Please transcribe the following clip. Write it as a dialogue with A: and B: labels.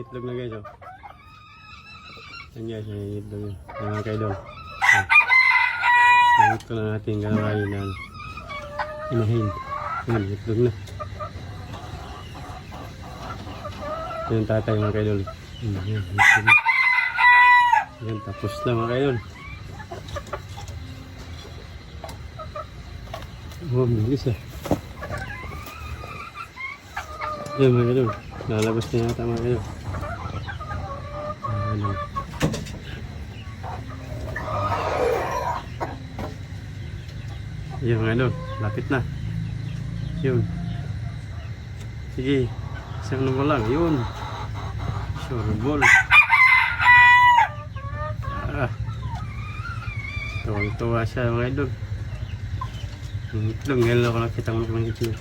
A: itlog na guys oh. Yan guys, yung itlog yun. Yan mga kaidol. Nakit ko na natin ganawain na inahin. Yan, itlog na. Ito yung tatay mga kaidol. Yan, yan, itlog. Yan, tapos na mga kaidol. Oh, bilis ah. Yan mga kaidol. Lalabas na yata mga kaidol. Ano. Yan mga kaidol. Lapit na. Yun. Sige. Isang number lang. Yun. Sure ball. Ah. Tuwang-tuwa siya mga idol. Yung itlog, ngayon ako nakita mo ng itlog.